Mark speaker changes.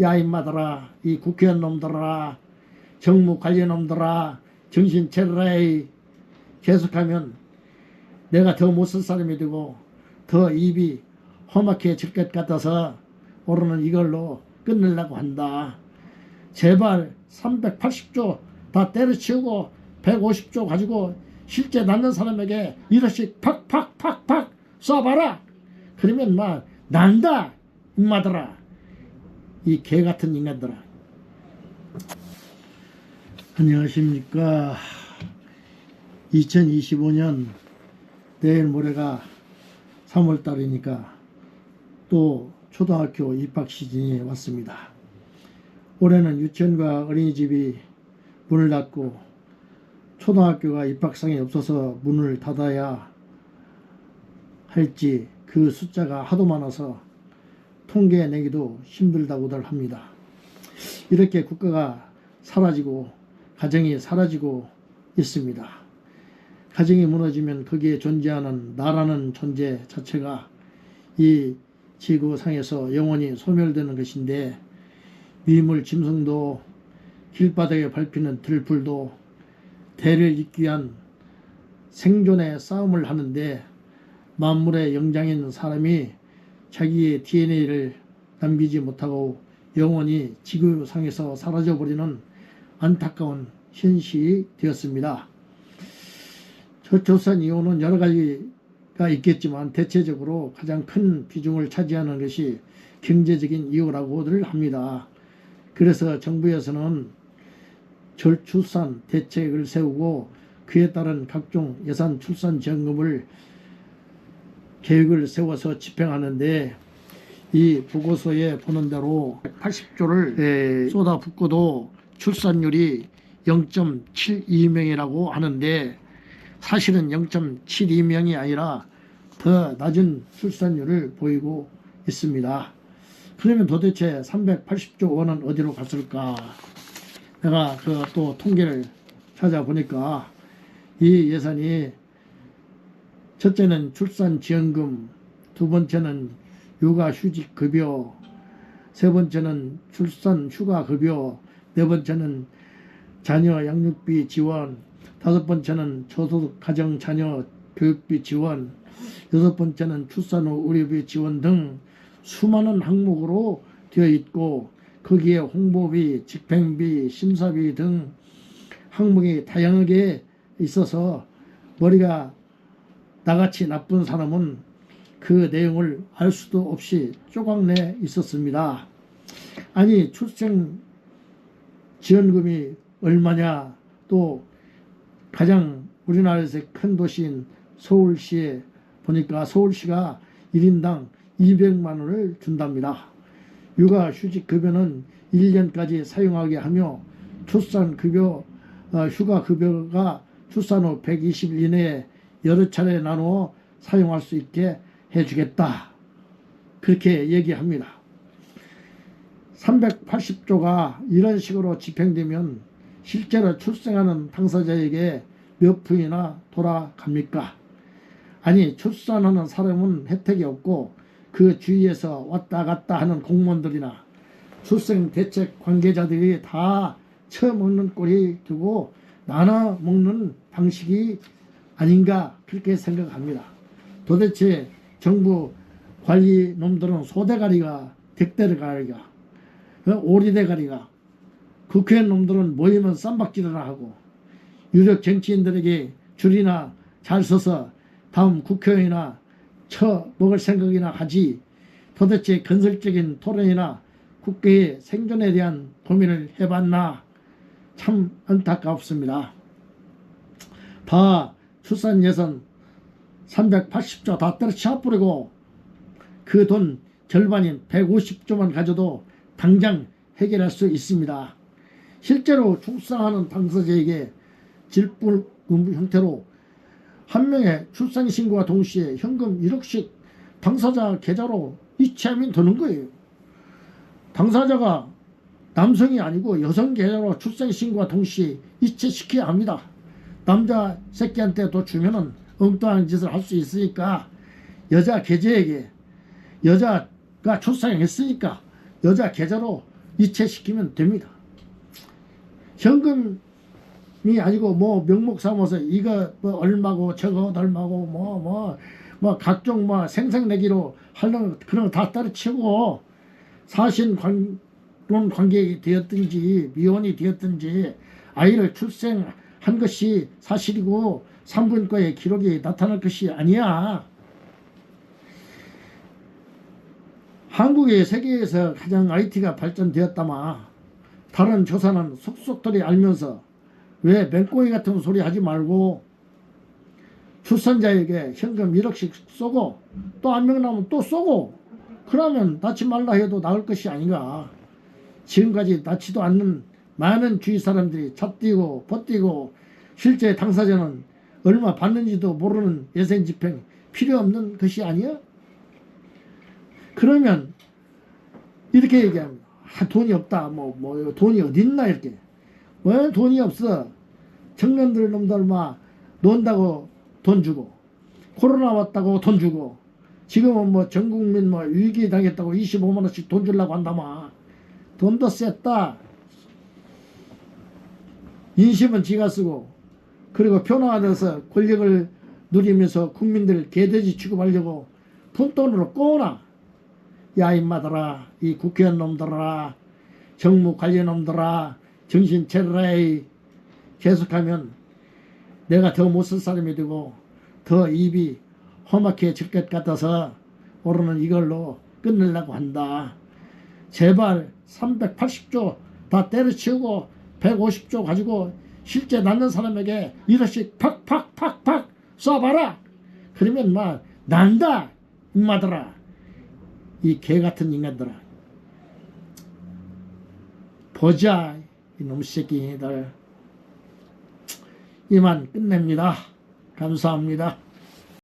Speaker 1: 야 임마들아 이 국회의원 놈들아 정무 관련 놈들아 정신 차려라 이 계속하면 내가 더 못 쓸 사람이 되고 더 입이 험악해질 것 같아서 오늘은 이걸로 끝내려고 한다. 제발 380조 다 때려치우고 150조 가지고 실제 낳는 사람에게 이러씩 팍팍팍팍 쏴봐라. 그러면 막 난다 임마들아. 이 개 같은 인간들아. 안녕하십니까. 2025년 내일 모레가 3월 달이니까 또 초등학교 입학 시즌이 왔습니다. 올해는 유치원과 어린이집이 문을 닫고 초등학교가 입학상이 없어서 문을 닫아야 할지 그 숫자가 하도 많아서 통계 내기도 힘들다고들 합니다. 이렇게 국가가 사라지고 가정이 사라지고 있습니다. 가정이 무너지면 거기에 존재하는 나라는 존재 자체가 이 지구상에서 영원히 소멸되는 것인데 미물 짐승도 길바닥에 밟히는 들풀도 대를 잇기 위한 생존의 싸움을 하는데 만물의 영장인 사람이 자기의 DNA를 남기지 못하고 영원히 지구상에서 사라져버리는 안타까운 현실이 되었습니다. 저출산 이유는 여러 가지가 있겠지만 대체적으로 가장 큰 비중을 차지하는 것이 경제적인 이유라고들 합니다. 그래서 정부에서는 절출산 대책을 세우고 그에 따른 각종 예산 출산 지원금을 계획을 세워서 집행하는데 이 보고서에 보는 대로 80조를 쏟아붓고도 출산율이 0.72명이라고 하는데 사실은 0.72명이 아니라 더 낮은 출산율을 보이고 있습니다. 그러면 도대체 380조 원은 어디로 갔을까? 내가 그 또 통계를 찾아보니까 이 예산이 첫째는 출산 지원금, 두 번째는 육아 휴직 급여, 세 번째는 출산 휴가 급여, 네 번째는 자녀 양육비 지원, 다섯 번째는 저소득 가정 자녀 교육비 지원, 여섯 번째는 출산 후 의료비 지원 등 수많은 항목으로 되어 있고 거기에 홍보비, 집행비, 심사비 등 항목이 다양하게 있어서 머리가 나같이 나쁜 사람은 그 내용을 알 수도 없이 쪼각내 있었습니다. 아니 출생 지원금이 얼마냐 또 가장 우리나라에서 큰 도시인 서울시에 보니까 서울시가 1인당 200만 원을 준답니다. 육아 휴직 급여는 1년까지 사용하게 하며 출산 급여 어, 휴가 급여가 출산 후 120일 이내에 여러 차례 나누어 사용할 수 있게 해주겠다. 그렇게 얘기합니다. 380조가 이런 식으로 집행되면 실제로 출생하는 당사자에게 몇 푼이나 돌아갑니까? 아니 출산하는 사람은 혜택이 없고 그 주위에서 왔다 갔다 하는 공무원들이나 출생 대책 관계자들이 다 처먹는 꼴이 두고 나눠 먹는 방식이 아닌가 그렇게 생각합니다. 도대체 정부 관리 놈들은 소대가리가 덱대가리가 어? 오리대가리가 국회의원 놈들은 모이면 쌈박질을 하고 유력 정치인들에게 줄이나 잘 서서 다음 국회의원이나 쳐 먹을 생각이나 하지 도대체 건설적인 토론이나 국회의 생존에 대한 고민을 해봤나 참 안타깝습니다. 다 출산 예산 380조 다 때려치워 버리고 그 돈 절반인 150조만 가져도 당장 해결할 수 있습니다. 실제로 출산하는 당사자에게 질불금 형태로 한 명의 출산 신고와 동시에 현금 1억씩 당사자 계좌로 이체하면 되는 거예요. 당사자가 남성이 아니고 여성 계좌로 출산 신고와 동시에 이체시켜야 합니다. 남자 새끼한테 도 주면은 엉뚱한 짓을 할 수 있으니까 여자 계좌에게 여자가 출산했으니까 여자 계좌로 이체시키면 됩니다. 현금이 아니고 뭐 명목 삼아서 이거 뭐 얼마고 저거 얼마고 뭐 뭐 뭐 각종 뭐 생색내기로 하려는 그런 거 다 따로치고 사신 관 론 관계이 되었든지 미혼이 되었든지 아이를 출생 한 것이 사실이고 산부인과의 기록이 나타날 것이 아니야. 한국이 세계에서 가장 IT가 발전되었다마 다른 조사는 속속들이 알면서 왜 맹꽁이 같은 소리 하지 말고 출산자에게 현금 1억씩 쏘고 또 한 명 나오면 또 쏘고 그러면 낳지 말라 해도 나을 것이 아닌가 지금까지 낳지도 않는 많은 주위 사람들이 잡뛰고 버뛰고 실제 당사자는 얼마 받는지도 모르는 예생 집행 필요 없는 것이 아니야? 그러면 이렇게 얘기합니다. 아, 돈이 없다. 뭐, 뭐, 돈이 어딨나, 이렇게. 왜 돈이 없어? 청년들 놈들 막 논다고 돈 주고, 코로나 왔다고 돈 주고, 지금은 뭐 전 국민 뭐 위기 당했다고 25만원씩 돈 주려고 한다마. 돈도 셌다. 인심은 지가 쓰고, 그리고 변화돼서 권력을 누리면서 국민들 개돼지 취급하려고 푼돈으로 꼬나. 야 임마들아 이 국회의원 놈들아 정무 관련 놈들아 정신 차려라 계속하면 내가 더 못 쓸 사람이 되고 더 입이 험악해 질 것 같아서 오늘은 이걸로 끝내려고 한다 제발 380조 다 때려치우고 150조 가지고 실제 낳는 사람에게 이러씩 팍팍팍팍 쏴봐라. 그러면 막 난다 임마들아. 이 개 같은 인간들아. 보자 이놈 새끼들. 이만 끝냅니다. 감사합니다